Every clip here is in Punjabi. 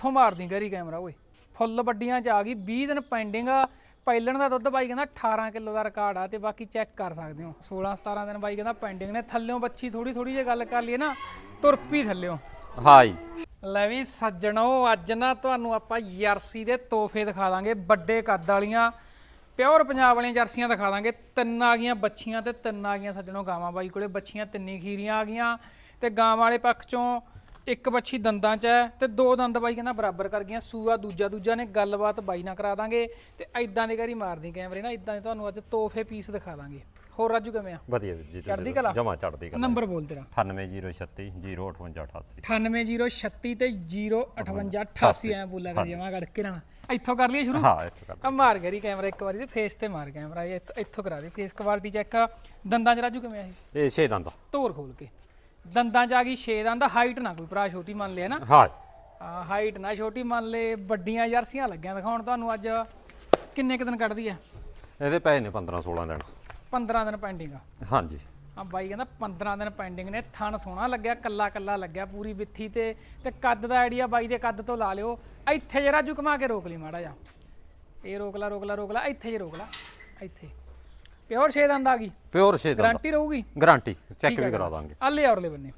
ਇੱਥੋਂ ਮਾਰਦੀ ਗਰੀ ਕੈਮਰਾ ਓਏ। ਫੁੱਲ ਵੱਡੀਆਂ ਚ ਆ ਗਈ 20 ਦਿਨ ਪੈਂਡਿੰਗ ਆ। ਪਹਿਲਣ ਦਾ ਦੁੱਧ ਬਾਈ ਕਹਿੰਦਾ 18 ਕਿਲੋ ਦਾ ਰਿਕਾਰਡ ਆ ਤੇ ਬਾਕੀ ਚੈੱਕ ਕਰ ਸਕਦੇ ਹੋ। 16 17 ਦਿਨ ਬਾਈ ਕਹਿੰਦਾ ਪੈਂਡਿੰਗ ਨੇ। ਥੱਲਿਓਂ ਬੱਚੀ ਥੋੜੀ ਥੋੜੀ ਜੇ ਗੱਲ ਕਰ ਲਈਏ ਨਾ ਤੁਰਪੀ ਥੱਲਿਓਂ। ਹਾਈ ਲੈ ਵੀ ਸੱਜਣੋ ਅੱਜ ਨਾ ਤੁਹਾਨੂੰ ਆਪਾਂ ਜਰਸੀ ਦੇ ਤੋਹਫੇ ਦਿਖਾ ਦਾਂਗੇ ਵੱਡੇ ਕੱਦ ਵਾਲੀਆਂ ਪਿਓਰ ਪੰਜਾਬ ਵਾਲੀਆਂ ਜਰਸੀਆਂ ਦਿਖਾ ਦਾਂਗੇ। ਤਿੰਨ ਆ ਗਈਆਂ ਬੱਚੀਆਂ ਤੇ ਤਿੰਨ ਆ ਗਈਆਂ ਸੱਜਣੋ ਗਾਵਾਂ ਬਾਈ ਕੋਲੇ। ਬੱਚੀਆਂ ਤਿੰਨੀ ਖੀਰੀਆਂ ਆ ਗਈਆਂ ਤੇ ਗਾਵਾਂ ਵਾਲੇ ਪੱਖ ਚੋਂ ਇੱਕ ਬੱਚੀ ਦੰਦਾਂ 'ਚ ਹੈ ਤੇ ਦੋ ਦੰਦ ਬਾਈ ਕਹਿੰਦਾ ਬਰਾਬਰ ਕਰ ਗਈਆਂ ਸੂਆ ਦੂਜਾ ਦੂਜਾ ਨੇ ਗੱਲਬਾਤ ਬਾਈ ਨਾਲ ਕਰਾ ਦਾਂਗੇ ਤੇ ਐਦਾਂ ਦੇ ਕਰੀ ਮਾਰਦੀ ਕੈਮਰੇ ਨਾ ਐਦਾਂ ਦੇ ਤੁਹਾਨੂੰ ਅੱਜ ਤੋਹਫੇ ਪੀਸ ਦਿਖਾ ਦਾਂਗੇ। ਹੋਰ ਰਾਜੂ ਕਿਵੇਂ ਆ? ਵਧੀਆ ਵੀਰ ਜੀ ਚੜ੍ਹਦੀ ਕਲਾ? ਜਮਾ ਚੜਦੀ ਕਲਾ ਨੰਬਰ ਬੋਲ ਤੇਰਾ। 98036 05888 98036 ਤੇ 05888 ਐ ਬੋਲਿਆ ਕਰ ਜਮਾ ਕਰਕੇ ਨਾ ਇੱਥੋਂ ਕਰ ਲਈਏ ਸ਼ੁਰੂ? ਹਾਂ ਇੱਥੇ ਕਰ ਆ ਮਾਰ ਗਰੀ ਕੈਮਰਾ ਇੱਕ ਵਾਰੀ ਤੇ ਫੇਸ ਤੇ ਮਾਰ ਕੈਮਰਾ ਇਹ ਇੱਥੋਂ- ਕਰਾ ਦੇ ਫੇਸ ਕੁਆਲਿਟੀ ਚੈੱਕ ਦੰਦਾਂ ਚ ਰਾਜੂ ਕਿਵੇਂ ਆ ਇਹ? ਇਹ ਛੇ ਦੰਦ ਧੋਰ ਖੋਲ ਕੇ। ਦੰਦਾਂ ਚ ਆ ਗਈ 6 ਦੰਦ ਹਾਈਟ ਨਾ ਕੋਈ ਭਰਾ ਛੋਟੀ ਮੰਨ ਲਿਆ ਨਾ ਹਾਂ। ਹਾਈਟ ਨਾ ਛੋਟੀ ਮੰਨ ਲੇ ਵੱਡੀਆਂ ਜਰਸੀਆਂ ਲੱਗੀਆਂ ਦਿਖਾਉਣ ਤੁਹਾਨੂੰ ਅੱਜ। ਕਿੰਨੇ ਕੁ ਦਿਨ ਕੱਢਦੀ ਆ? ਇਹਦੇ ਪਏ ਨੇ 15 16 ਦਿਨ। 15 ਦਿਨ ਪੈਂਡਿੰਗ ਆ। ਹਾਂਜੀ। ਆ ਬਾਈ ਕਹਿੰਦਾ 15 ਦਿਨ ਪੈਂਡਿੰਗ ਨੇ ਥਣ ਸੋਹਣਾ ਲੱਗਿਆ ਕੱਲਾ ਕੱਲਾ ਲੱਗਿਆ ਪੂਰੀ ਵਿੱਥੀ ਤੇ ਤੇ ਕੱਦ ਦਾ ਆਈਡੀਆ ਬਾਈ ਦੇ ਕੱਦ ਤੋਂ ਲਾ ਲਿਓ। ਇੱਥੇ ਜਰਾ ਜੂ ਘੁਮਾ ਕੇ ਰੋਕ ਲਈ ਮਾੜਾ ਜਾ ਇਹ ਰੋਕ ਲਾ ਰੋਕ ਲਾ ਰੋਕ ਲਾ ਇੱਥੇ ਜੇ ਰੋਕ ਲਾ ਇੱਥੇ। ਪਿਓਰ ਛੇ ਦੰਦ ਆ ਗਈ? ਪਿਓਰ ਛੇ ਦੰਦ। ਗਾਰੰਟੀ ਰਹੂਗੀ? ਗਾਰੰਟੀ ਚੈੱਕ ਵੀ ਕਰਾ ਦਾਂਗੇ। ਆ ਲੈ ਔਰਲੇ ਬੰਨੇ।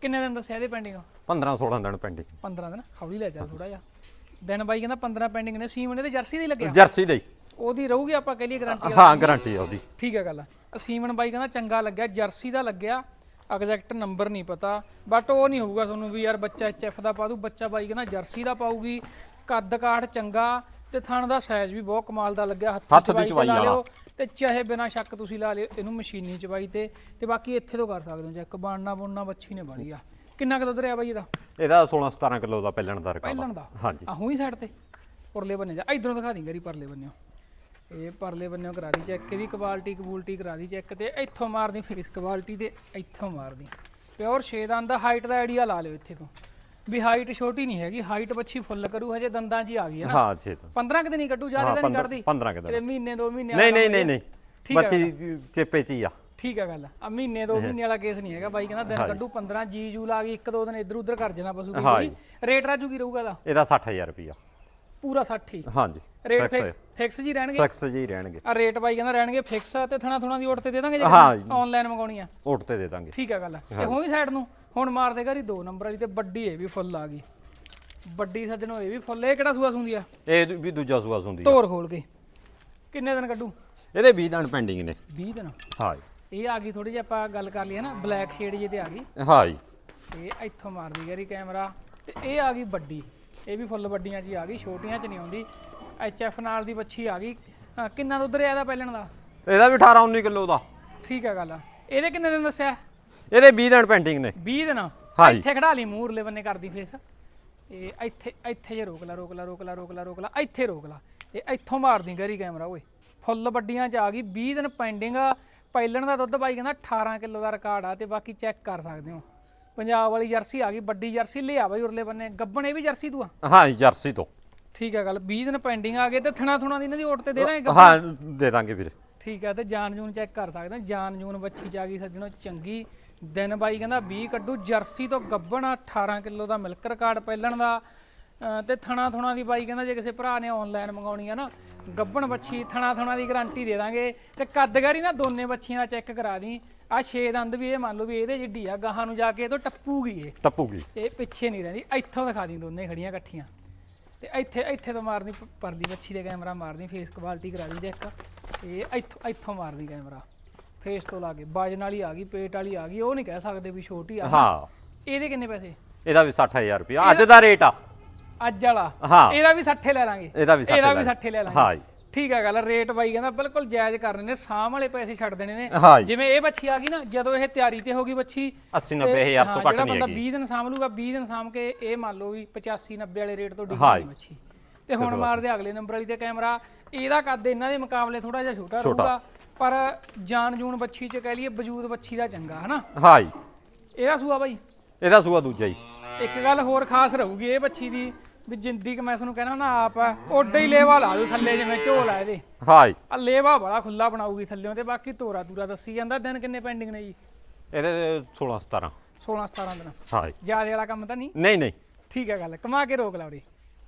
ਕਿੰਨੇ ਦਿਨ ਦੱਸਿਆ ਇਹਦੇ ਪੈਂਡਿੰਗ 15 16 ਦਿਨ ਪੈਂਡਿੰਗ 15 ਦਿਨ? ਹੌਲੀ ਲੈ ਚੱਲ ਥੋੜਾ ਜਿਹਾ। ਦਿਨ ਬਾਈ ਕਹਿੰਦਾ 15 ਪੈਂਡਿੰਗ ਨੇ। ਸੀਮਨ ਇਹਦੇ ਜਰਸੀ ਦੇ ਲੱਗਿਆ। ਜਰਸੀ ਦੇ। ਉਹਦੀ ਰਹੂਗੀ ਆਪਾਂ ਕਹਿ ਲਈਏ ਗਾਰੰਟੀ ਹਾਂ ਗਾਰੰਟੀ ਆ ਉਹਦੀ। ਠੀਕ ਹੈ ਗੱਲ ਅਸੀਮਨ ਬਾਈ ਕਹਿੰਦਾ ਚੰਗਾ ਲੱਗਿਆ ਜਰਸੀ ਦਾ ਲੱਗਿਆ। ਐਗਜ਼ੈਕਟ ਨੰਬਰ ਨਹੀਂ ਪਤਾ। ਬਟ ਉਹ ਨਹੀਂ ਹੋਊਗਾ ਤੁਹਾਨੂੰ ਵੀ ਯਾਰ ਬੱਚਾ ਐਚਐਫ ਦਾ ਪਾ ਦੂ ਬੱਚਾ ਬਾਈ ਕਹਿੰਦਾ ਜਰਸੀ ਦਾ ਪਾਊਗੀ। ਕੱਦ ਕਾਠ ਚੰਗਾ। ਤੇ ਥਣ ਦਾ ਸਾਈਜ਼ ਵੀ ਬਹੁਤ ਕਮਾਲ ਦਾ ਲੱਗਿਆ। ਹੱਥ ਦੀ ਚਵਾਈ ਵਾਲਾ। ਤੇ ਚਾਹੇ ਬਿਨਾ ਸ਼ੱਕ ਤੁਸੀਂ ਲਾ ਲਿਓ ਇਹਨੂੰ ਮਸ਼ੀਨੀ ਚਵਾਈ ਤੇ ਤੇ ਬਾਕੀ ਇੱਥੇ ਤੋਂ ਕਰ ਸਕਦੇ ਹੋ ਚੈੱਕ ਬਾਣਨਾ ਬੁਣਨਾ ਬੱਚੀ ਨੇ ਬੜੀ ਆ। ਕਿੰਨਾ ਕੁ ਦੁੱਧ ਰਿਹਾ ਬਾਈ ਇਹਦਾ? ਇਹਦਾ 16 17 ਕਿਲੋ ਦਾ ਪਹਿਲਣ ਦਾ ਰਿਕਾਰਡ ਪਹਿਲਣ ਦਾ? ਹਾਂਜੀ। ਆ ਹੂੰ ਸਾਈਡ ਤੇ ਪਰਲੇ ਬੰਨੇ ਜਾ। ਇਧਰੋਂ ਦਿਖਾ ਦੀ ਗਰੀ ਪਰਲੇ ਬੰਨਿਓ। ਇਹ ਪਰਲੇ ਬੰਨਿਓ ਕਰਾ ਦੀ ਚੈੱਕ ਇਹਦੀ ਕੁਆਲਿਟੀ ਕਬੂਲਟੀ ਕਰਾ ਦੀ ਚੈੱਕ ਤੇ ਇੱਥੋਂ ਮਾਰਦੀ ਫੇਸ ਕੁਆਲਿਟੀ ਤੇ ਇੱਥੋਂ ਮਾਰਦੀ ਪਿਓਰ 6 ਦੰਦ ਦਾ ਹਾਈਟ ਦਾ ਆਈਡੀਆ ਲਾ ਲਿਓ ਇੱਥੇ ਤੋਂ। ਵੀ ਹਾਈਟ ਛੋਟੀ ਨਹੀਂ ਹੈਗੀ ਹਾਈਟ ਬੱਚੀ ਫੁੱਲ ਕਰੂ ਹਜੇ ਦੰਦਾਂ 'ਚ ਹੀ ਆ ਗਈ ਹੈ ਨਾ। ਹਾਂ ਛੇ ਦੰਦ। 15 ਕਿ ਦਿਨ ਹੀ ਕੱਢੂ ਜ਼ਿਆਦਾ ਤਾਂ ਨਹੀਂ 15 ਕੱਢਦੀ। 15 ਕਿਲੋ ਤੇਰੇ ਮਹੀਨੇ ਦੋ ਮਹੀਨੇ ਨਹੀਂ ਨਹੀਂ ਨਹੀਂ ਨਹੀਂ। ਠੀਕ ਹੈ ਬੱਚੀ ਚੇਪੇ ਚ ਹੀ ਆ। ਠੀਕ ਹੈ ਗੱਲ ਆ। ਮਹੀਨੇ ਦੋ ਮਹੀਨੇ ਵਾਲਾ ਕੇਸ ਨਹੀਂ ਹੈਗਾ ਬਾਈ ਕਹਿੰਦਾ ਦਿਨ ਕੱਢੂ 15 ਜੀ ਜੂ ਲਾ ਗਈ ਇੱਕ ਦੋ ਦਿਨ ਇੱਧਰ ਉੱਧਰ ਕਰ ਜਾਣਾ ਪਸ਼ੂ ਕੀ ਰੇਟ ਰਾਜੂ ਕੀ ਰਹੂਗਾ ਦਾ ਇਹਦਾ 60000 ਰੁਪਿਆ ਪੂਰਾ 60 ਹੀ। ਹਾਂਜੀ ਰੇਟ ਫਿਕਸ ਫਿਕਸ ਜੀ ਰਹਿਣਗੇ? ਫਿਕਸ ਜੀ ਰਹਿਣਗੇ। ਆ ਰੇਟ ਬਾਈ ਕਹਿੰਦਾ ਰਹਿਣਗੇ ਫਿਕਸ ਤੇ ਥਣਾ ਥਣਾ ਦੀ ਓਟ ਤੇ ਦੇ ਦਾਂਗੇ ਜੇ। ਆਨਲਾਈਨ ਮੰਗਾਉਣੀ ਆ। ਓਟ ਤੇ ਦੇ ਦਾਂਗੇ। ਠੀਕ ਆ ਗੱਲ ਤੇ ਵੀ ਸਾਈਡ ਨੂੰ ਹੁਣ ਮਾਰ ਦੇ ਘਰੀ ਦੋ ਨੰਬਰ ਵਾਲੀ ਤੇ ਵੱਡੀ ਇਹ ਵੀ ਫੁੱਲ ਆ ਗਈ। ਵੱਡੀ ਸੱਜਣੋ ਇਹ ਵੀ ਫੁੱਲ ਇਹ ਕਿਹੜਾ ਸੂਆ ਸੁੰਦੀ ਆ? ਇਹ ਵੀ ਦੂਜਾ ਸੂਆ ਸੁੰਦੀ ਆ। ਧੋਰ ਖੋਲ ਕੇ। ਕਿੰਨੇ ਦਿਨ ਕੱਢੂ? ਇਹਦੇ 20 ਦਿਨ ਪੈਂਡਿੰਗ ਨੇ। 20 ਦਿਨ? ਹਾਂ ਇਹ ਆ ਗਈ ਥੋੜੀ ਜਿਹੀ ਆਪਾਂ ਗੱਲ ਕਰ ਲਈਏ ਨਾ ਬਲੈਕ ਸ਼ੇਡ ਜੇ ਤੇ ਆ ਗਈ। ਹਾਂ ਜੀ। ਇਹ ਇੱਥੋਂ ਮਾਰਦੀ ਗਰੀ ਕੈਮਰਾ ਤੇ ਇਹ ਆ ਗਈ ਵੱਡੀ। ਇਹ ਵੀ ਫੁੱਲ ਵੱਡੀਆਂ 'ਚ ਹੀ ਆ ਗਈ ਛੋਟੀਆਂ 'ਚ ਨਹੀਂ ਆਉਂਦੀ। ਐਚ ਐਫ ਨਾਲ ਦੀ ਬੱਚੀ ਆ ਗਈ। ਹਾਂ, ਕਿੰਨਾ ਦੁੱਧ ਰਿਹਾ ਇਹਦਾ ਪਹਿਲਣ ਦਾ? ਇਹਦਾ ਵੀ 18 19 ਕਿਲੋ ਦਾ। ਠੀਕ ਆ ਗੱਲ। ਇਹਦੇ ਕਿੰਨੇ ਦਿਨ ਦੱਸਿਆ? ਇਹਦੇ 20 ਦਿਨ ਪੈਂਡਿੰਗ ਨੇ। 20 ਦਿਨ? ਹਾਂ ਜੀ। ਇੱਥੇ ਖੜਾ ਲਈ ਮੂਰਲੇ ਬੰਨੇ ਕਰਦੀ ਫੇਸ ਇਹ ਇੱਥੇ ਇੱਥੇ ਜੇ ਰੋਕ ਲਾ ਰੋਕ ਲਾ ਰੋਕ ਲਾ ਰੋਕ ਲਾ ਰੋਕ ਲਾ ਇੱਥੇ ਰੋਕ ਲਾ। ਇਹ ਇੱਥੋਂ ਮਾਰਦੀ ਗਰੀ ਕੈਮਰਾ ਓਏ। ਫੁੱਲ ਵੱਡੀਆਂ ਚ ਆ ਗਈ 20 ਦਿਨ ਪੈਂਡਿੰਗ ਆ। ਪਹਿਲਣ ਦਾ ਦੁੱਧ ਬਾਈ ਕਹਿੰਦਾ 18 ਕਿਲੋ ਦਾ ਰਿਕਾਰਡ ਆ ਤੇ ਬਾਕੀ ਚੈੱਕ ਕਰ ਸਕਦੇ ਹੋ। ਪੰਜਾਬ ਵਾਲੀ ਜਰਸੀ ਆ ਗਈ ਵੱਡੀ ਜਰਸੀ ਲਿਆ ਬਾਈ ਉਰਲੇ ਬੰਨੇ। ਗੱਬਣ ਇਹ ਵੀ ਜਰਸੀ ਤੂੰ ਆ? ਜਰਸੀ ਤੋਂ। ਠੀਕ ਆ ਗੱਲ 20 ਦਿਨ ਪੈਂਡਿੰਗ ਆ ਗਏ ਤੇ ਥਣਾ ਥੁਣਾ ਦੀ ਇਹਨਾਂ ਦੀ ਓਟ ਤੇ ਦੇ ਦਾਂਗੇ। ਹਾਂ ਦੇ ਦਾਂਗੇ ਵੀਰੇ। ਠੀਕ ਆ ਤੇ ਜਾਨ ਜੂਨ ਚੈੱਕ ਕਰ ਸਕਦੇ ਹਾਂ ਜਾਨ ਜੂਨ ਬੱਚੀ ਚ ਆ ਗਈ ਸੱਜਣੋ ਚੰਗੀ। ਦਿਨ ਬਾਈ ਕਹਿੰਦਾ 20 ਕੱਢੂ ਜਰਸੀ ਤੋਂ ਗੱਬਣ 18 ਕਿਲੋ ਦਾ ਮਿਲਕ ਰਿਕਾਰਡ ਪਹਿਲਣ ਦਾ। ਤੇ ਥਣਾ ਥੁਣਾ ਦੀ ਬਾਈ ਕਹਿੰਦਾ ਜੇ ਕਿਸੇ ਭਰਾ ਨੇ ਆਨਲਾਈਨ ਮੰਗਾਉਣੀ ਆ ਨਾ ਗੱਬਣ ਬੱਚੀ ਥਣਾ ਥੁਣਾ ਦੀ ਗਾਰੰਟੀ ਦੇ ਦਾਂਗੇ। ਤੇ ਕੱਦਗਾਰੀ ਨਾ ਦੋਨੇ ਬੱਚੀਆਂ ਦਾ ਚੈੱਕ ਕਰਾ ਦੀ। ਆ ਛੇ ਦੰਦ ਵੀ ਇਹ ਮੰਨ ਲਓ ਵੀ ਇਹਦੇ ਜਿੱਡੀ ਆ ਗਾਹਾਂ ਨੂੰ ਜਾ ਕੇ ਇਹ ਤੋਂ ਟੱਪੂਗੀ ਇਹ। ਟੱਪੂਗੀ। ਇਹ ਪਿੱਛੇ ਨਹੀਂ ਰਹਿੰਦੀ ਇੱਥੋਂ ਦਿਖਾ ਦੀ ਦੋਨੇ ਖੜੀਆਂ ਇਕੱਠੀਆਂ। ਤੇ ਇੱਥੇ ਇੱਥੇ ਤੋਂ ਮਾਰਦੀ ਪ- ਪਰਲੀ ਦੇ ਕੈਮਰਾ ਮਾਰਦੀ ਫੇਸ ਕੁਆਲਿਟੀ ਕਰਾ ਦੀ ਚੈੱਕ ਇਹ ਇੱਥੋਂ ਇੱਥੋਂ ਮਾਰਦੀ ਕੈਮਰਾ। ਫੇਸ ਤੋਂ ਲਾ ਕੇ ਵਜਨ ਵਾਲੀ ਆ ਗਈ ਪੇਟ ਵਾਲੀ ਆ ਗਈ ਉਹ ਨਹੀਂ ਕਹਿ ਸਕਦੇ ਵੀ ਛੋਟੀ ਆ ਹਾਂ। ਇਹਦੇ ਕਿੰਨੇ ਪੈਸੇ? ਇਹਦਾ ਵੀ 60000 ਰੁਪਿਆ ਅੱਜ ਦਾ ਰੇਟ ਆ। ਅੱਜ ਵਾਲਾ? ਹਾਂ। ਇਹਦਾ ਵੀ 60 ਲੈ ਲਾਂਗੇ। ਇਹਦਾ ਵੀ 60 ਇਹਦਾ ਵੀ ਲੈ 60 ਲੈ ਲਾਂਗੇ। ਹਾਂ ਜੀ। ਠੀਕ ਆ ਗੱਲ ਰੇਟ ਬਾਈ ਕਹਿੰਦਾ ਬਿਲਕੁਲ ਜਾਇਜ਼ ਕਰਨੇ ਨੇ ਸਾਮ ਵਾਲੇ ਪੈਸੇ ਛੱਡ ਦੇਣੇ ਨੇ। ਹਾਂ ਜੀ। ਜਿਵੇਂ ਇਹ ਬੱਚੀ ਆ ਗਈ ਨਾ ਜਦੋਂ ਇਹ ਤਿਆਰੀ ਤੇ ਹੋ ਗਈ ਬੱਚੀ 80 90 ਹਜ਼ਾਰ ਤੋਂ ਘੱਟ ਜਿਹੜਾ ਨਹੀਂ ਬੰਦਾ ਹੈਗੀ। 20 ਦਿਨ ਸਾਂਭ ਲੂਗਾ 20 ਦਿਨ ਸਾਂਭ ਕੇ ਇਹ ਮੰਨ ਲਓ ਵੀ 85 90 ਵਾਲੇ ਰੇਟ ਤੋਂ ਡਿੱਗੀ ਹਾਂ ਜੀ। ਮੱਛੀ ਤੇ ਹੁਣ ਮਾਰਦੇ ਅਗਲੇ ਨੰਬਰ ਵਾਲੀ ਤੇ ਕੈਮਰਾ ਇਹਦਾ ਕੱਦ ਇਹਨਾਂ ਦੇ ਮੁਕਾਬਲੇ ਥੋੜਾ ਜਿਹਾ ਛੋਟਾ ਛੋਟਾ। ਰਹੂਗਾ ਪਰ ਜਾਨ ਜੂਨ ਬੱਚੀ ਚ ਕਹਿ ਲਈਏ ਵਜੂਦ ਬੱਚੀ ਦਾ ਚੰਗਾ ਹਨਾ? ਹਾਂ ਜੀ। ਇਹਦਾ ਸੂਆ ਬਾਈ? ਇਹਦਾ ਸੂਆ ਦੂਜਾ ਹੀ ਇੱਕ ਗੱਲ ਹੋਰ ਖਾਸ ਰਹੂਗੀ ਇਹ ਬੱਚੀ ਦੀ ਵੀ ਜਿੰਦੀ ਕਿ ਮੈਂ ਤੁਹਾਨੂੰ ਕਹਿਣਾ ਨਾ ਆਪ ਆ ਓਡਾ ਹੀ ਲੇਵਾ ਲਾ ਦੂ ਥੱਲੇ ਜਿਵੇਂ ਝੋਲ ਆ ਇਹਦੇ। ਹਾਂ ਜੀ ਆ ਲੇਵਾ ਬੜਾ ਖੁੱਲਾ ਬਣਾਊਗੀ ਥੱਲਿਓਂ ਤੇ ਬਾਕੀ ਤੋਰਾ ਤੂਰਾ ਦੱਸੀ ਜਾਂਦਾ ਦਿਨ ਕਿੰਨੇ ਪੈਂਡਿੰਗ ਨੇ ਜੀ? ਇਹਦੇ 16 17 16 17 ਦਿਨ। ਹਾਂ ਜੀ ਜਿਆਦੇ ਵਾਲਾ ਕੰਮ ਤਾਂ ਨਹੀਂ? ਨਹੀਂ ਨਹੀਂ। ਠੀਕ ਹੈ ਗੱਲ ਕਮਾ ਕੇ ਰੋਕ ਲਾ ਉਰੇ।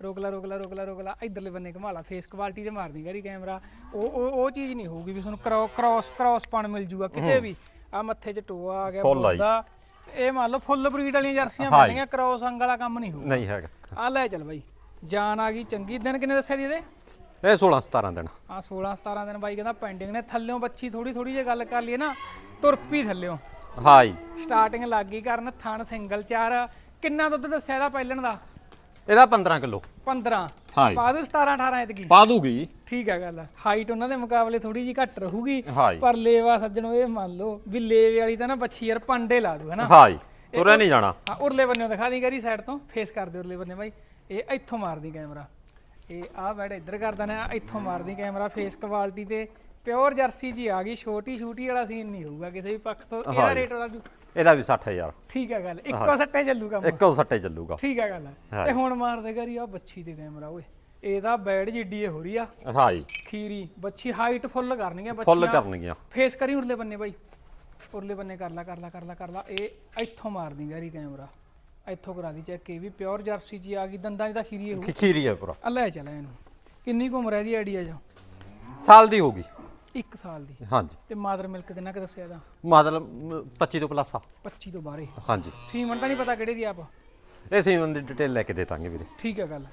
ਰੋਕ ਲਾ ਰੋਕ ਲਾ ਰੋਕ ਲਾ ਰੋਕ ਲਾ। ਇਧਰਲੇ ਬੰਨੇ ਘੁਮਾ ਲਾ ਫੇਸ ਕੁਆਲਿਟੀ ਤੇ ਮਾਰਦੀ ਗਰੀ ਕੈਮਰਾ ਉਹ ਉਹ ਉਹ ਚੀਜ਼ ਨਹੀਂ ਹੋਊਗੀ ਵੀ ਤੁਹਾਨੂੰ ਕ੍ਰਾਸ ਕ੍ਰਾਸ ਪਣ ਮਿਲ ਜੂਗਾ ਕਿਤੇ ਵੀ। ਆ ਮੱਥੇ 'ਚ ਟੋਆ ਆ ਗਿਆ ਫੁੱਲ ਆ ਜੀ। ਬੋਲਦਾ। ਇਹ ਮੰਨ ਲਓ ਫੁੱਲ ਬਰੀਡ ਵਾਲੀਆਂ ਜਰਸੀਆਂ ਹਾਂ ਜੀ। ਬਣਨੀਆਂ ਕ੍ਰਾਸ ਅੰਗ ਵਾਲਾ ਕੰਮ ਨਹੀਂ ਹੋਊਗਾ। ਨਹੀਂ ਹੈਗਾ। ਆ ਲੈ ਚੱਲ ਬਾਈ। ਜਾਨ ਆ ਗਈ ਚੰਗੀ। ਦਿਨ ਕਿੰਨੇ ਦੱਸਿਆ ਜੀ ਇਹਦੇ? ਇਹ 16 17 ਦਿਨ। ਆ 16 17 ਦਿਨ ਬਾਈ ਕਹਿੰਦਾ ਪੈਂਡਿੰਗ ਨੇ। ਥੱਲਿਓਂ ਬੱਚੀ ਥੋੜੀ ਥੋੜੀ ਜੇ ਗੱਲ ਕਰ ਲਈਏ ਨਾ ਤੁਰਪੀ ਥੱਲਿਓਂ। ਹਾਂ ਜੀ। ਸਟਾਰਟਿੰਗ ਲੱਗ ਗਈ ਕਰਨ ਥਣ ਸਿੰਗਲ ਚਾਰ। ਕਿੰਨਾ ਦੁੱਧ ਦੱਸਿਆ ਇਹਦਾ ਪਹਿਲਣ ਦਾ? ਇਹਦਾ 15 ਕਿਲੋ। 15 ਹਾਂ ਜੀ। ਪਾ ਦੂ 17 18 ਐਤਕੀ? ਪਾ ਦੂਗੀ ਠੀਕ ਆ ਗੱਲ। ਹਾਈਟ ਉਹਨਾਂ ਦੇ ਮੁਕਾਬਲੇ ਥੋੜੀ ਜੀ ਘੱਟ ਰਹੂਗੀ। ਹਾਂ ਜੀ। ਪਰ ਲੇਵਾ ਸੱਜਣੋ ਇਹ ਮੰਨ ਲਓ ਵੀ ਲੇਵੇ ਵਾਲੀ ਤਾਂ ਨਾ ਬੱਚੀ ਯਾਰ ਪਾਂਡੇ ਲਾ ਦੂ ਹਨਾ ਹਾਂ ਜੀ। ਤੁਰਿਆ ਨਹੀਂ ਜਾਣਾ। ਆ ਉਰਲੇ ਬੰਨੇ ਦਿਖਾ ਦੀ ਕਰੀ ਸਾਈਡ ਤੋਂ। ਫੇਸ ਕਰ ਦੇ ਉਰਲੇ ਬੰਨੇ ਬਾਈ। ਇਹ ਇੱਥੋਂ ਮਾਰਦੀ ਕੈਮਰਾ ਇਹ ਆ ਬੈਡ ਇੱਧਰ ਕਰਦਾ ਨਾ ਇੱਥੋਂ ਮਾਰਦੀ ਕੈਮਰਾ ਫੇਸ ਕੁਆਲਿਟੀ ਤੇ। ਪਿਓਰ ਜਰਸੀ ਜੀ ਆ ਗਈ ਛੋਟੀ ਛੂਟੀ ਵਾਲਾ ਸੀਨ ਨਹੀਂ ਹੋਊਗਾ ਕਿਸੇ ਵੀ ਪੱਖ ਤੋਂ। ਇਹਦਾ ਹਾਂ ਜੀ। ਰੇਟ ਰਾਜੂ ਇਹਦਾ ਵੀ 60000 ਠੀਕ ਆ ਗੱਲ ਇੱਕੋ ਸੱਟੇ ਚੱਲੂ ਕੰਮ ਇੱਕੋ ਸੱਟੇ ਚੱਲੂਗਾ। ਠੀਕ ਆ ਗੱਲ ਹਾਂ ਤੇ ਹੁਣ ਮਾਰਦੇ ਕਰੀ ਆ ਬੱਚੀ ਤੇ ਕੈਮਰਾ ਓਏ। ਇਹਦਾ ਬੈਡ ਜਿੱਡੀ ਹੋ ਰਹੀ ਆ। ਹਾਂ ਜੀ। ਖੀਰੀ ਬੱਚੀ ਹਾਈਟ ਫੁੱਲ ਕਰਨੀ ਆ ਫੁੱਲ ਬੱਚੀਆਂ ਕਰਨਗੀਆਂ। ਫੇਸ ਕਰੀ ਉਰਲੇ ਬੰਨੇ ਬਾਈ। ਉਰਲੇ ਬੰਨੇ ਕਰ ਲਾ ਕਰ ਲਾ ਕਰ ਲਾ ਕਰ ਲਾ। ਇਹ ਇੱਥੋਂ ਮਾਰਦੀ ਗੈਰੀ ਕੈਮਰਾ। ਇੱਥੋਂ ਕਰਾ ਦੀ ਚੈੱਕ ਇਹ ਵੀ ਪਿਓਰ ਜਰਸੀ ਜੀ ਆ ਗਈ ਦੰਦਾਂ 'ਚ ਤਾਂ ਖੀਰੀ ਹੋ ਖੀਰੀ ਹੈ ਪੂਰਾ ਆ ਲੈ ਚੱਲ ਇਹਨੂੰ। ਕਿੰਨੀ ਕੁ ਉਮਰ ਹੈ ਦੀ ਆਈਡੀਆ ਜੋ ਸਾਲ ਦੀ ਹੋਗੀ 1 ਸਾਲ ਦੀ। ਹਾਂਜੀ। ਤੇ ਮਾਦਰ ਮਿਲਕ ਕਿੰਨਾ ਕੁ ਦੱਸਿਆ ਇਹਦਾ? ਮਤਲਬ ਮ, 25 ਤੋਂ ਪਲੱਸ ਆ। 25 ਤੋਂ ਬਾਹਰੇ ਹਾਂਜੀ। ਸੀਮਨ ਤਾਂ ਨਹੀਂ ਪਤਾ ਕਿਹੜੇ ਦੀ ਆਪ? ਇਹ ਸੀਮਨ ਦੀ ਡਿਟੇਲ ਲੈ ਕੇ ਦੇ ਦਾਂਗੇ ਵੀਰੇ। ਠੀਕ ਹੈ ਗੱਲ।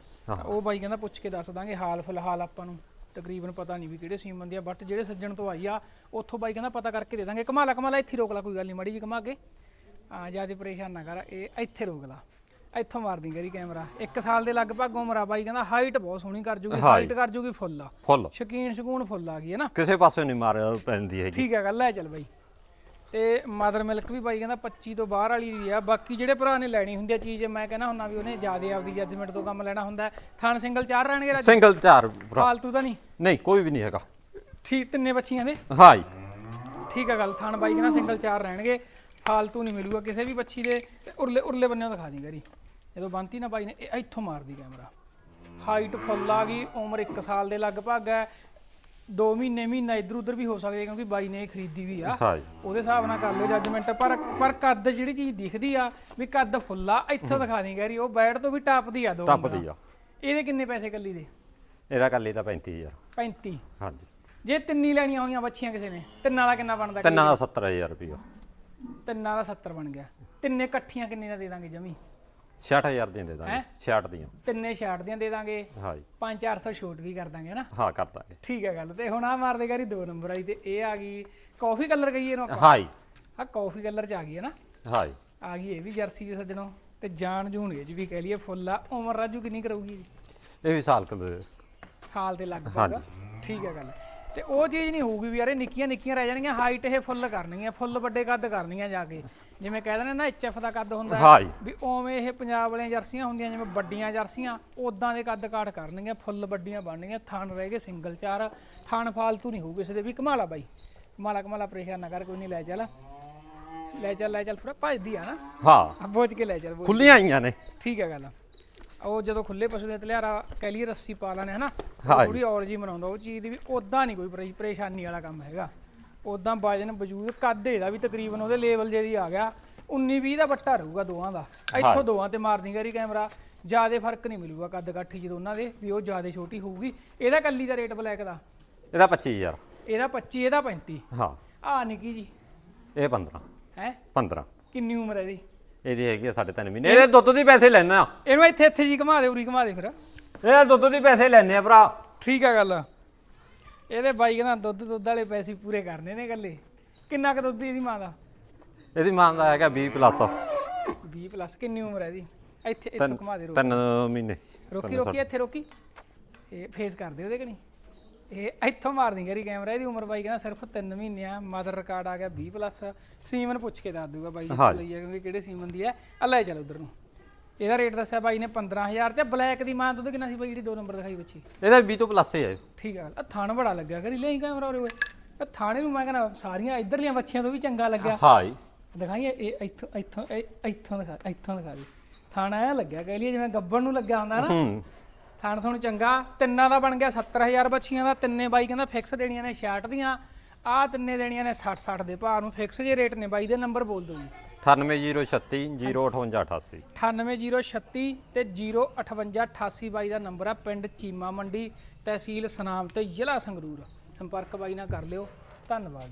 ਉਹ ਬਾਈ ਕਹਿੰਦਾ ਪੁੱਛ ਕੇ ਦੱਸ ਦਾਂਗੇ ਹਾਲ ਫਿਲਹਾਲ ਆਪਾਂ ਨੂੰ। ਤਕਰੀਬਨ ਪਤਾ ਨਹੀਂ ਵੀ ਕਿਹੜੇ ਸੀਮਨ ਦੀ ਆ ਬਟ ਜਿਹੜੇ ਸੱਜਣ ਤੋਂ ਆਈ ਆ ਉੱਥੋਂ ਬਾਈ ਕਹਿੰਦਾ ਪਤਾ ਕਰਕੇ ਦੇ ਦਾਂਗੇ। ਕਮਾਲਾ ਕਮਾਲਾ ਇੱਥੇ ਰੋਕ ਲਾ ਕੋਈ ਗੱਲ ਨਹੀਂ ਮੜੀ ਜੀ ਕਮਾ ਕੇ। ਆ ਜ਼ਿਆਦਾ ਪਰੇਸ਼ਾਨ ਨਾ ਕਰ ਇਹ ਇੱਥੇ ਰੋਕ ਲਾ। ਇੱਥੋਂ ਮਾਰਦੀ ਗਰੀ ਕੈਮਰਾ 1 ਸਾਲ ਦੇ ਲਗਭਗ ਉਮਰ ਆ ਬਾਈ ਕਹਿੰਦਾ ਹਾਈਟ ਬਹੁਤ ਸੋਹਣੀ ਕਰ ਜੂਗੀ ਹਾਈਟ ਕਰ ਜੂਗੀ ਫੁੱਲ ਆ ਫੁੱਲ ਸ਼ਕੀਨ ਸ਼ਕੂਨ ਫੁੱਲ ਆ ਗਈ ਹੈ ਨਾ? ਕਿਸੇ ਪਾਸੇ ਨਹੀਂ ਮਾਰ ਪੈਂਦੀ ਹੈਗੀ। ਠੀਕ ਹੈ ਗੱਲ ਹੈ ਚੱਲ ਬਾਈ। ਤੇ ਮਦਰ ਮਿਲਕ ਵੀ ਬਾਈ ਕਹਿੰਦਾ 25 ਤੋਂ ਬਾਹਰ ਵਾਲੀ ਦੀ ਆ। ਬਾਕੀ ਜਿਹੜੇ ਭਰਾ ਨੇ ਲੈਣੀ ਹੁੰਦੀ ਆ ਚੀਜ਼ ਮੈਂ ਕਹਿੰਦਾ ਹੁੰਨਾ ਵੀ ਉਹਨੇ ਜਿਆਦੇ ਆਪਦੀ ਜੱਜਮੈਂਟ ਤੋਂ ਕੰਮ ਲੈਣਾ ਹੁੰਦਾ। ਥਣ ਸਿੰਗਲ ਚਾਰ ਰਹਿਣਗੇ ਰਾਜੂ? ਸਿੰਗਲ ਚਾਰ ਭਰਾ। ਫਾਲਤੂ ਤਾਂ ਨਹੀਂ? ਨਹੀਂ ਕੋਈ ਵੀ ਨਹੀਂ ਹੈਗਾ। ਠੀਕ ਤਿੰਨੇ ਬੱਚੀਆਂ ਦੇ? ਹਾਂ ਜੀ ਠੀਕ ਹੈ ਗੱਲ ਥਣ ਬਾਈ ਕਹਿੰਦਾ ਸਿੰਗਲ ਚਾਰ ਰਹਿਣਗੇ। ਫਾਲਤੂ ਨਹੀਂ ਮਿਲੂਗਾ ਕਿਸੇ ਵੀ ਬੱਚੀ ਦੇ। ਤੇ ਉਰਲੇ ਉਰਲੇ ਬੰਨਿਓ ਦਿਖਾ ਦੀ ਗਰੀ ਜਦੋਂ ਬੰਤੀ ਨਾ ਬਾਈ ਨੇ ਇਹ ਇੱਥੋਂ ਮਾਰਦੀ ਕੈਮਰਾ ਹਾਈਟ ਫੁੱਲ ਆ ਗਈ ਉਮਰ 1 ਸਾਲ ਦੇ ਲਗਭਗ ਹੈ। 2 ਮਹੀਨੇ ਮਹੀਨਾ ਇਧਰ ਉਧਰ ਵੀ ਹੋ ਸਕਦੇ ਕਿਉਂਕਿ ਬਾਈ ਨੇ ਇਹ ਖਰੀਦੀ ਵੀ ਆ। ਹਾਂ ਜੀ ਉਹਦੇ ਹਿਸਾਬ ਨਾਲ ਕਰ ਲਓ ਜੱਜਮੈਂਟ ਪਰ ਪਰ ਕੱਦ ਜਿਹੜੀ ਚੀਜ਼ ਦਿਖਦੀ ਆ ਵੀ ਕੱਦ ਫੁੱਲਾ ਇੱਥੋਂ ਦਿਖਾ ਨਹੀਂ ਗੈਰੀ ਉਹ ਬੈਡ ਤੋਂ ਵੀ ਟੱਪਦੀ ਆ ਦੋ ਟੱਪਦੀ ਆ। ਇਹਦੇ ਕਿੰਨੇ ਪੈਸੇ ਕੱਲੀ ਦੇ? ਇਹਦਾ ਕੱਲੇ ਤਾਂ 35000 35 ਹਾਂਜੀ। ਜੇ ਤਿੰਨੀ ਲੈਣੀਆਂ ਹੋਈਆਂ ਬੱਚੀਆਂ ਕਿਸੇ ਨੇ ਤਿੰਨਾਂ ਦਾ ਕਿੰਨਾ ਬਣਦਾ ਤਿੰਨਾਂ ਦਾ 70000 ਰੁਪਇਆ। ਤਿੰਨਾਂ ਦਾ 70 ਬਣ ਗਿਆ। ਤਿੰਨੇ ਇਕੱਠੀਆਂ ਕਿੰਨੇ ਦਾ ਦੇ ਦਾਂਗੇ ਜਮੀ? 66000 ਦੀਆਂ ਦੇ ਦਾਂਗੇ ਹੈਂ? 66 ਦੀਆਂ। ਤਿੰਨੇ 66 ਦੀਆਂ ਦੇ ਦਾਂਗੇ ਹਾਂ ਜੀ 5-400 ਛੋਟ ਵੀ ਕਰ ਦਾਂਗੇ ਨਾ ਹਾਂ ਕਰ ਦਾਂਗੇ। ਠੀਕ ਹੈ ਗੱਲ ਤੇ ਹੁਣ ਆ ਮਾਰਦੇ ਗਾਰੀ ਦੋ ਨੰਬਰ ਆਈ ਤੇ ਇਹ ਆ ਗਈ ਕਾਫੀ ਕਲਰ ਗਈ ਇਹਨੂੰ ਹਾਂ ਜੀ ਆ ਕਾਫੀ ਕਲਰ ਚ ਆ ਗਈ ਹੈ ਨਾ? ਹਾਂ ਜੀ ਆ ਗਈ ਇਹ ਵੀ ਜਰਸੀ ਚ ਸੱਜਣੋ ਤੇ ਜਾਨ ਜੂਨ ਇਹ ਚ ਵੀ ਕਹਿ ਲਈਏ ਫੁੱਲ ਆ। ਉਮਰ ਰਾਜੂ ਕਿੰਨੀ ਕਰੂਗੀ? ਇਹ ਵੀ ਸਾਲ ਕਦੇ ਸਾਲ ਦੇ ਲਗਭਗ। ਠੀਕ ਹੈ ਗੱਲ। ਤੇ ਉਹ ਚੀਜ਼ ਨਹੀਂ ਹੋਊਗੀ ਵੀ ਯਾਰ ਇਹ ਨਿੱਕੀਆਂ ਨਿੱਕੀਆਂ ਰਹਿ ਜਾਣਗੀਆਂ ਹਾਈਟ ਇਹ ਫੁੱਲ ਕਰਨਗੀਆਂ ਫੁੱਲ ਵੱਡੇ ਕੱਦ ਕਰਨਗੀਆਂ ਜਾ ਕੇ। ਜਿਵੇਂ ਕਹਿ ਦਿੰਦੇ ਨਾ ਐਚਐਫ ਦਾ ਕੱਦ ਹੁੰਦਾ ਹੈ, ਜੀ। ਵੀ ਉਵੇਂ ਇਹ ਪੰਜਾਬ ਵਾਲੀਆਂ ਜਰਸੀਆਂ ਹੁੰਦੀਆਂ ਜਿਵੇਂ ਵੱਡੀਆਂ ਜਰਸੀਆਂ ਉਦਾਂ ਦੇ ਕੱਦ ਕਾਠ ਕਰਨਗੀਆਂ ਫੁੱਲ ਵੱਡੀਆਂ ਬਣਨਗੀਆਂ ਥਣ ਰਹਿ ਗਏ ਸਿੰਗਲ ਚਾਰ ਥਣ ਫਾਲਤੂ ਨਹੀਂ ਹੋਊ ਕਿਸੇ ਦੇ ਵੀ ਕਮਾਲਾ ਬਾਈ ਕਮਾਲਾ ਕਮਾਲਾ ਪਰੇਸ਼ਾਨ ਨਾ ਕਰ ਕੋਈ ਨਹੀਂ ਲੈ ਚੱਲ ਲੈ ਚੱਲ ਲੈ ਚੱਲ ਥੋੜਾ ਭੱਜਦੀ ਆ ਨਾ। ਹਾਂ। ਆ ਬੋਝ ਕੇ ਲੈ ਚੱਲ ਬੋਝ ਖੁੱਲੀਆਂ ਆਈਆਂ ਨੇ। ਠੀਕ ਹੈ ਗੱਲ। ਉਹ ਜਦੋਂ ਖੁੱਲੇ ਪਸ਼ੂ ਦੇ ਤਲਿਆਰਾ ਕਹਿ ਲਈਏ ਰੱਸੀ ਪਾ ਲਾਣੇ ਹਨਾ ਹਾਂ ਜੀ। ਥੋੜੀ ਔਲ ਜੀ ਮਨਾਉਂਦਾ ਉਹ ਚੀਜ਼ ਦੀ ਵੀ ਉਦਾਂ ਨਹੀਂ ਕੋਈ ਪਰੇ- ਪਰੇਸ਼ਾਨੀ ਵਾਲਾ ਕੰਮ ਹੈਗਾ। ਉਦਾਂ ਵਜਨ ਵਜੂਦ ਕੱਦ ਇਹਦਾ ਵੀ ਤਕਰੀਬਨ ਉਹਦੇ ਲੈਵਲ ਜੇ ਦੀ ਆ ਗਿਆ। 19 20 ਦਾ ਵੱਟਾ ਰਹੂਗਾ ਦੋਵਾਂ ਦਾ। ਇੱਥੋਂ ਦੋਵਾਂ ਤੇ ਮਾਰਦੀ ਗਰੀ ਕੈਮਰਾ ਜਿਆਦੇ ਫ਼ਰਕ ਨਹੀਂ ਮਿਲੂਗਾ ਕੱਦ ਕਾਠੀ ਜਦੋਂ ਉਹਨਾਂ ਦੇ ਵੀ ਉਹ ਜਿਆਦੇ ਛੋਟੀ ਹੋਊਗੀ। ਇਹਦਾ ਕੱਲੀ ਦਾ ਰੇਟ ਬਲੈਕ ਦਾ? ਇਹਦਾ 25000 ਇਹਦਾ 25 ਇਹਦਾ 35 ਹਾਂ। ਆ ਨਿੱਕੀ ਜੀ। ਇਹ 15 ਹੈ? 15 ਕਿੰਨੀ ਉਮਰ ਹੈ ਇਹਦੀ? ਇਹਦੀ ਹੈਗੀ ਆ ਸਾਢੇ ਤਿੰਨ ਮਹੀਨੇ। ਇਹਦੇ ਦੁੱਧ ਦੀ ਪੈਸੇ ਲੈਣੇ ਇਹਨੂੰ ਇੱਥੇ ਇੱਥੇ ਜੀ ਘੁਮਾ ਦੇ ਉਰੀ ਘੁਮਾ ਦੇ ਫਿਰ। ਇਹਦੇ ਦੁੱਧ ਦੀ ਪੈਸੇ ਲੈਣੇ ਆ ਭਰਾ। ਠੀਕ ਆ ਗੱਲ। ਇਹਦੇ ਬਾਈ ਕਹਿੰਦਾ ਦੁੱਧ ਦੁੱਧ ਵਾਲੇ ਪੈਸੇ ਪੂਰੇ ਕਰਨੇ ਨੇ ਗੱਲੇ ਕਿੰਨਾ ਕੁ ਦੁੱਧ ਇਹਦੀ ਮਾਂ ਦਾ? ਇਹਦੀ ਮਾਂ ਦਾ ਹੈਗਾ 20 ਪਲੱਸ 20 ਪਲੱਸ ਕਿੰਨੀ ਉਮਰ ਹੈ ਇਹਦੀ? ਇੱਥੇ ਇੱਥੋਂ ਘੁਮਾ ਦੇ ਰੋ ਤਿੰਨ ਮਹੀਨੇ। ਰੋਕੀ ਰੋਕੀ ਇੱਥੇ ਰੋਕੀ। ਇਹ ਫੇਸ ਕਰਦੇ ਉਹਦੇ ਕਿ ਨਹੀਂ? ਇਹ ਇੱਥੋਂ ਮਾਰਦੀ ਗਰੀ ਕੈਮਰਾ ਇਹਦੀ ਉਮਰ ਬਾਈ ਕਹਿੰਦਾ ਸਿਰਫ 3 ਮਹੀਨੇ ਆ। ਮਦਰ ਰਿਕਾਰਡ ਆ ਗਿਆ 20 ਪਲੱਸ ਸੀਮਨ ਪੁੱਛ ਕੇ ਦੱਸ ਦੂਗਾ ਬਾਈ ਜਿੱਥੇ ਲਈ ਕਿਉਂਕਿ ਕਿਹੜੇ ਸੀਮਨ ਦੀ ਹੈ? ਆ ਲੈ ਚੱਲ ਉਧਰ ਨੂੰ। ਇਹਦਾ ਰੇਟ ਦੱਸਿਆ ਬਾਈ ਨੇ 15000 ਤੇ ਬਲੈਕ ਦੀ ਮਾਂ ਦੁੱਧ ਕਿੰਨਾ ਸੀ ਬਾਈ ਜਿਹੜੀ ਦੋ ਨੰਬਰ ਦਿਖਾਈ ਬੱਚੀ? ਇਹਦਾ 20 ਤੋਂ ਪਲੱਸ ਹੀ ਠੀਕ ਆ ਆ ਥਾਣ ਬੜਾ ਲੱਗਿਆ ਕਰੀ ਲਈ ਕੈਮਰਾ ਉਰੇ ਓਏ। ਆ ਥਾਣੇ ਨੂੰ ਮੈਂ ਕਹਿੰਦਾ ਸਾਰੀਆਂ ਇਧਰਲੀਆਂ ਬੱਚੀਆਂ ਤੋਂ ਵੀ ਚੰਗਾ ਲੱਗਿਆ। ਹਾਂ ਜੀ। ਦਿਖਾਈ ਇਹ ਇੱਥੋਂ ਇੱਥੋਂ ਇਹ- ਇੱਥੋਂ ਦਿਖਾ ਇੱਥੋਂ ਦਿਖਾ ਦੇ। ਥਾਣਾ ਐ ਲੱਗਿਆ ਕਹਿ ਲਈਏ ਜਿਵੇਂ ਗੱਬਣ ਨੂੰ ਲੱਗਿਆ ਹੁੰਦਾ ਨਾ। ਥਾਣ ਥੋਣ ਚੰਗਾ ਤਿੰਨਾਂ ਦਾ ਬਣ ਗਿਆ 70000 ਬੱਚੀਆਂ ਦਾ ਤਿੰਨੇ ਬਾਈ ਕਹਿੰਦਾ ਫਿਕਸ ਦੇਣੀਆਂ ਨੇ 66 ਦੀਆਂ। ਆ ਤਿੰਨੇ ਦੇਣੀਆਂ ਨੇ 60 60 ਦੇ ਭਾਅ ਨੂੰ ਫਿਕਸ ਜੇ ਰੇਟ ਨੇ ਬਾਈ ਦੇ ਨੰਬਰ ਬੋਲ ਦਿਓ ਜੀ। 98036 05888 98036 ਤੇ 05888 ਬਾਈ ਦਾ ਨੰਬਰ ਆ ਪਿੰਡ ਚੀਮਾ ਮੰਡੀ ਤਹਿਸੀਲ ਸਨਾਮ ਤੇ ਜ਼ਿਲ੍ਹਾ ਸੰਗਰੂਰ ਸੰਪਰਕ ਬਾਈ ਨਾਲ ਕਰ ਲਿਓ ਧੰਨਵਾਦ